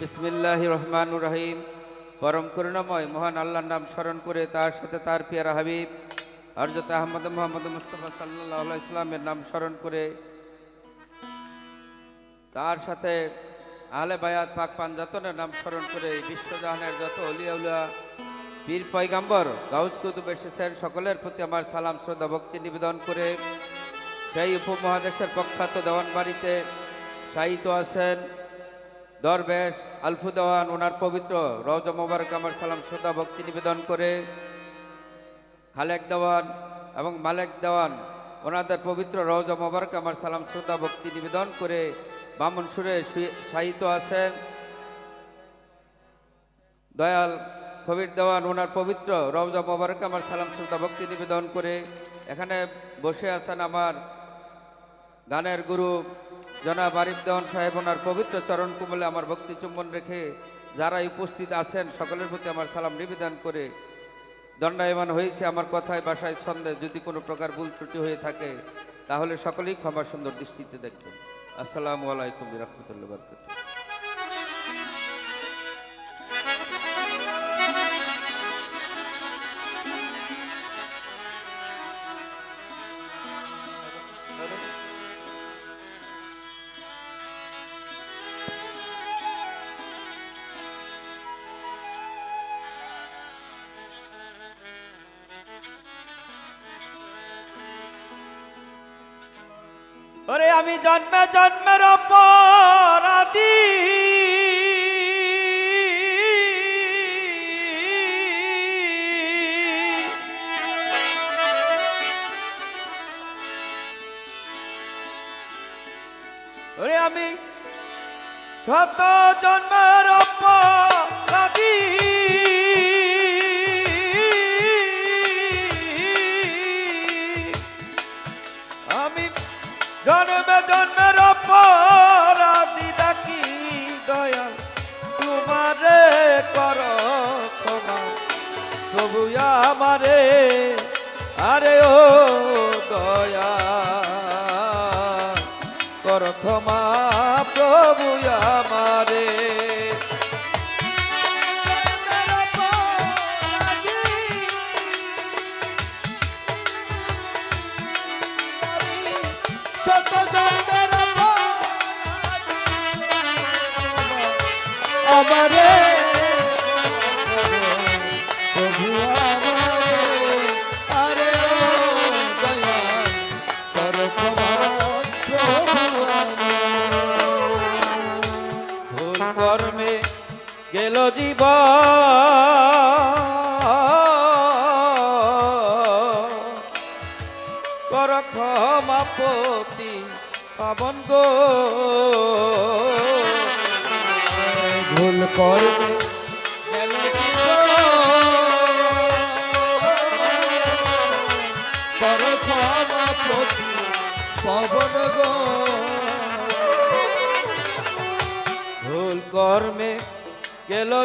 বিসমিল্লাহ রহমান রহিম পরম করুণাময়, মহান আল্লাহর নাম স্মরণ করে তার সাথে তার পিয়ারা হাবিব হরজত আহমদ মোহাম্মদ মুস্তফা সাল্লাহ ইসলামের নাম স্মরণ করে তার সাথে আহলে বায়াত পাক পাঞ্জাতনের নাম স্মরণ করে বিশ্বজাহানের যত অলিয়াউলিয়া, পীর পয়গাম্বর গাউজ কুতুব এসেছেন, সকলের প্রতি আমার সালাম, শ্রদ্ধা, ভক্তি নিবেদন করে সেই উপমহাদেশের প্রখ্যাত দেওয়ানবাড়িতে শায়িত আছেন। দরবেশ আলফু দেওয়ান ওনার পবিত্র রওজ মোবারক, আমার সালাম, শ্রদ্ধা, ভক্তি নিবেদন করে খালেক দেওয়ান এবং মালেক দেওয়ান, ওনাদের পবিত্র রওজ মোবারক, আমার সালাম, শ্রদ্ধা, ভক্তি নিবেদন করে বামন সুরে শায়িত আছেন দয়াল কবির দেওয়ান, ওনার পবিত্র রওজা মোবারক, আমার সালাম, শ্রদ্ধা, ভক্তি নিবেদন করে এখানে বসে আছেন আমার গানের গুরু জনাব আরিফ দেওয়ান সাহেব, ওনার পবিত্র চরণ কুমলে আমার ভক্তি চুম্বন রেখে যারা উপস্থিত আছেন, সকলের প্রতি আমার সালাম নিবেদন করে দণ্ডায়মান হয়েছে আমার কথায়, বাসায় ছন্দে যদি কোনো প্রকার ভুল ত্রুটি হয়ে থাকে, তাহলে সকলেই ক্ষমা সুন্দর দৃষ্টিতে দেখবেন। আসসালামু আলাইকুম রহমতুল্লাহ বরকত আমি জন্মে জন্মের অপরাধী আমি শত জন্মের অপরাধী জন্মে জন্মের অপরাধী ডাকি দয়াল। তোমারে কর ক্ষমা। প্রভু আমারে, আরে ও দয়া কর ক্ষমা প্রভু আমারে। জীব কর পাবন গো। ভুল করবে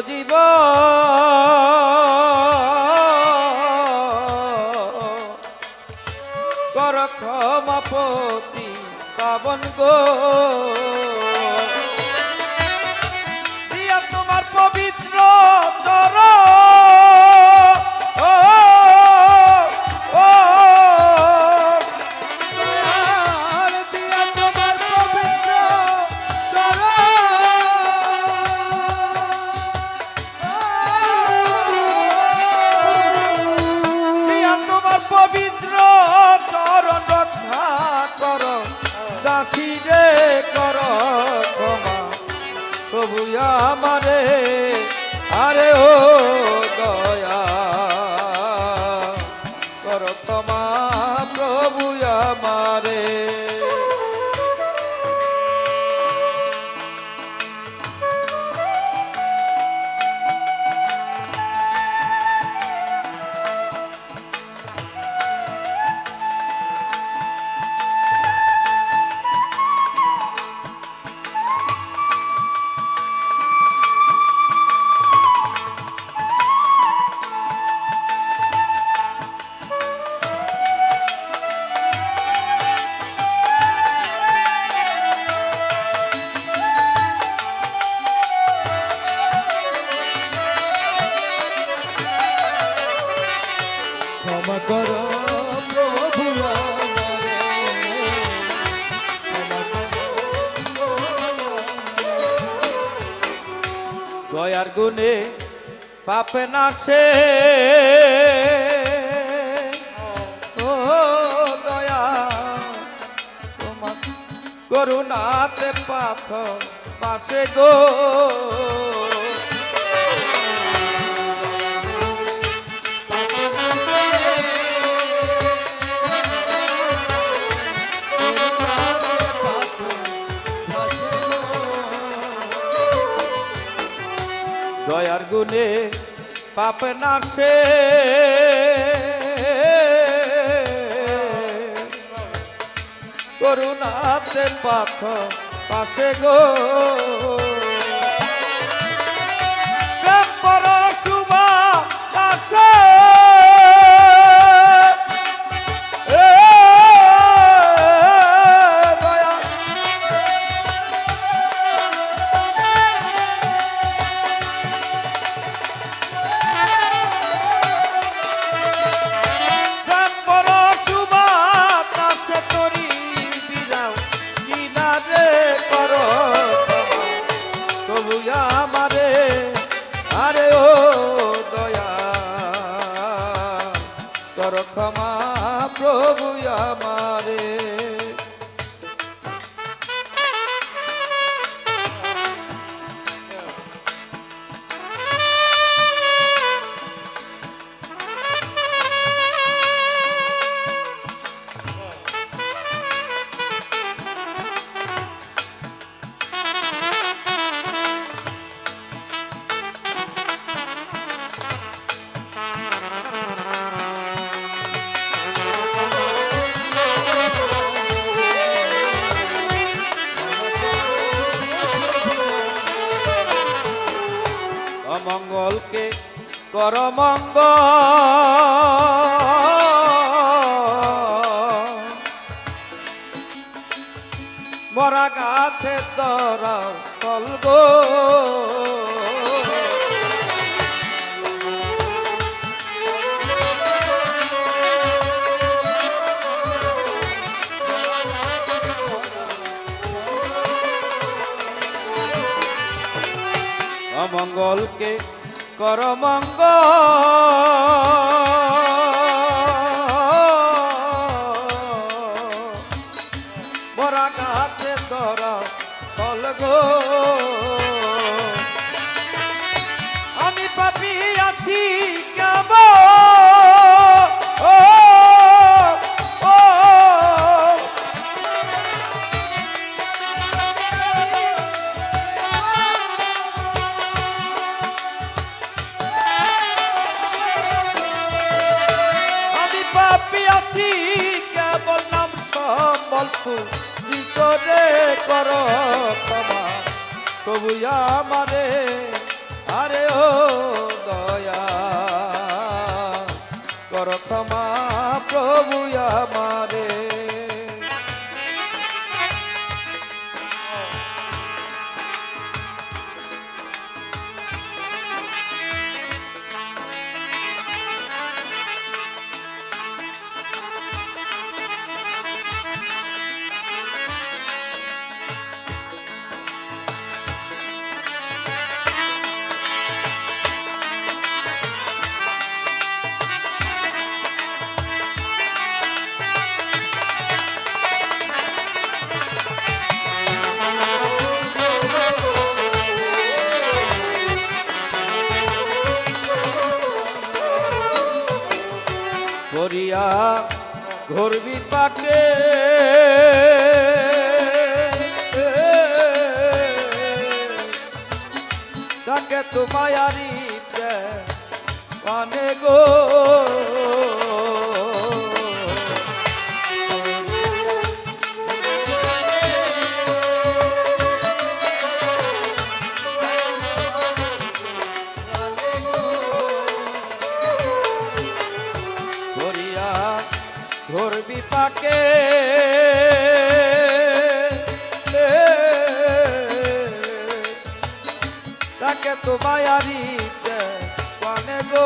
জীব। কর ক্ষমাপতি পাবন গো। দিয়া তোমার পবিত্র চর প্রভু আমারে আরে ও দয়া। কর ক্ষমা প্রভু আমারে। দয়ার গুণে পাপে না ও দয়া তোমার করুণাতে পাথ পাশে গো। দয়ার পাপ পাপ নাশে করুণাতে পাথ পাশে গো। পর ক্ষমা প্রভু আমারে। মরা গাছে দরা ফলগ অমঙ্গলকে কর মঙ্গ তবু আমারে আরে ও দয়া। কর ক্ষমা প্রভু আমারে। ঘরবি পাকে। তাকে তোমায়ারি পানে গো। কে তো বায়ারি কানে গো